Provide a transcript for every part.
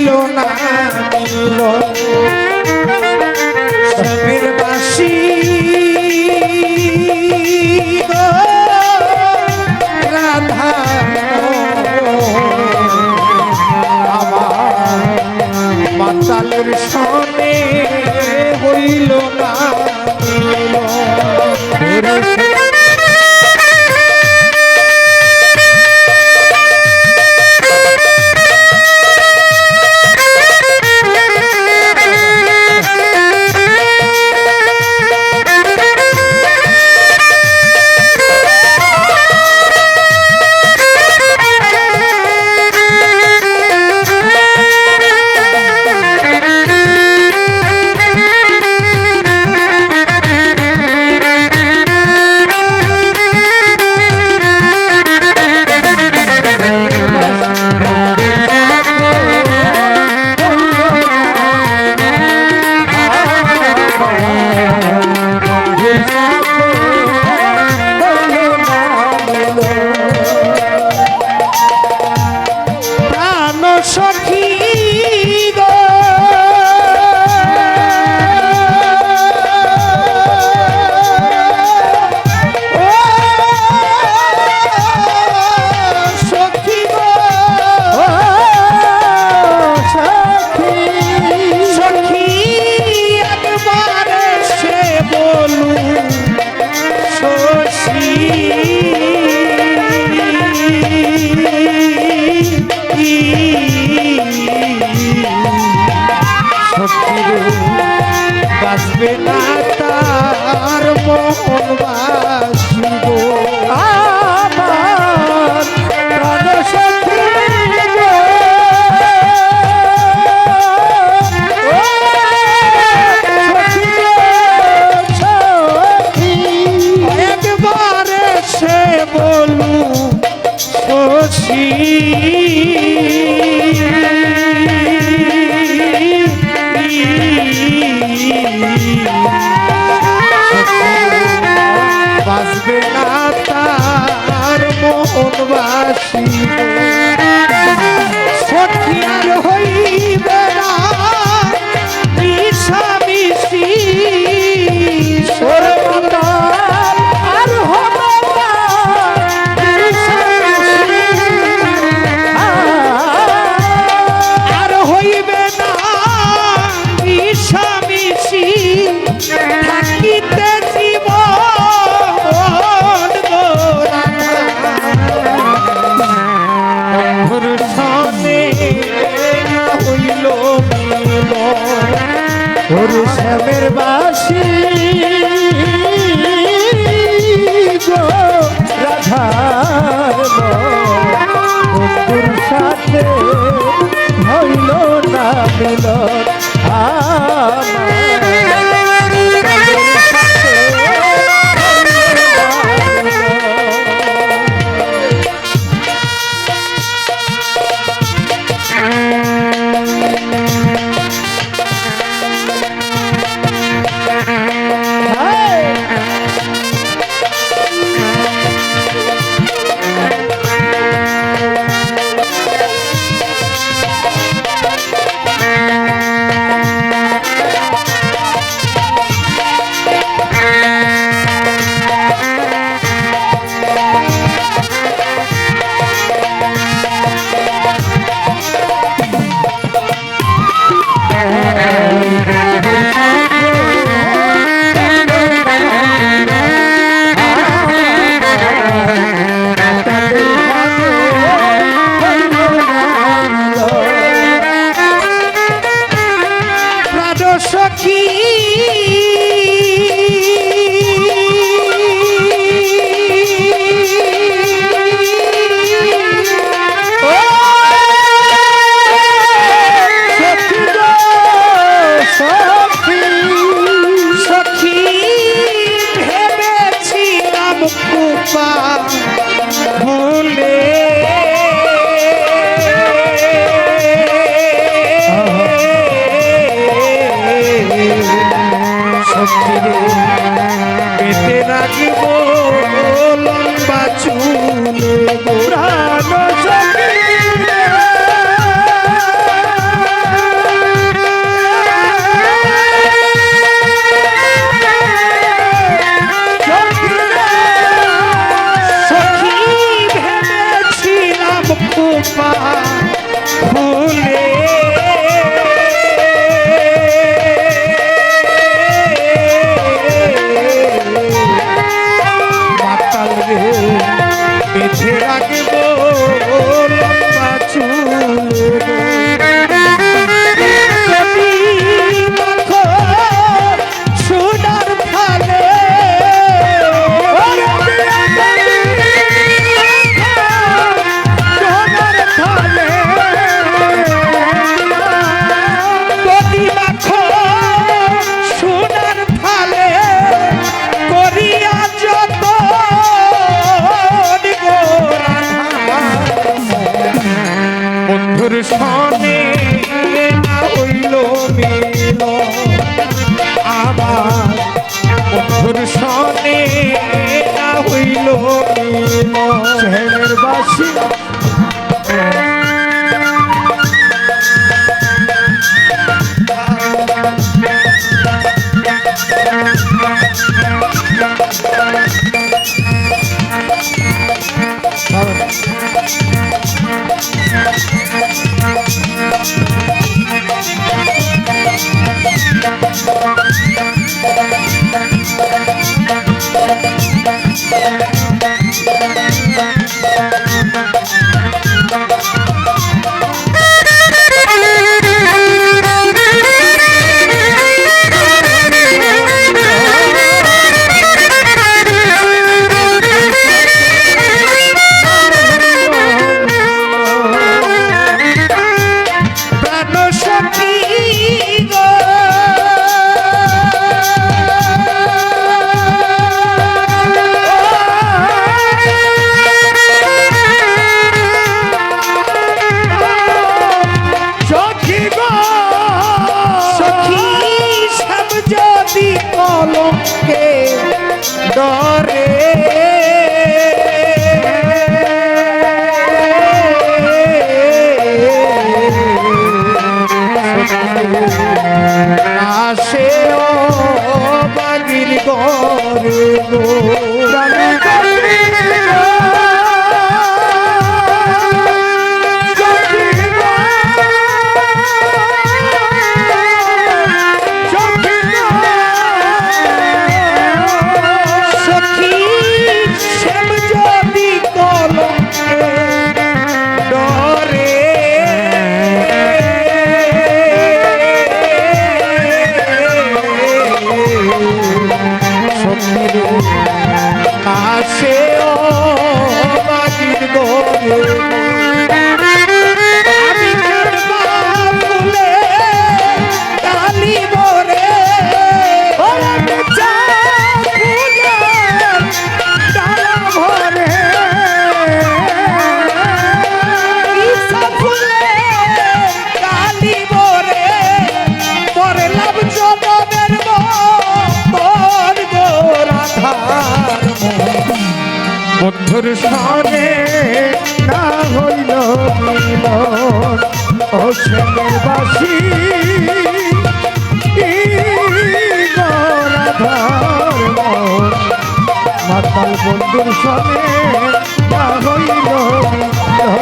হইল না মিল তার রাখব লম্বা চুল দর্শনে না হইল মিল শহরের বাসী ডরে। আসে ও বাগির গরে গো বন্ধুর সরে না হইল মিলন ও সঙ্গের বাসী মাতাল বন্ধুর সরে না হইল মিলন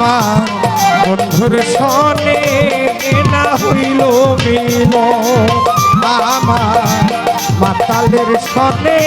আমার বন্ধুর সনে না হইল মিল আমার মাতালের সনে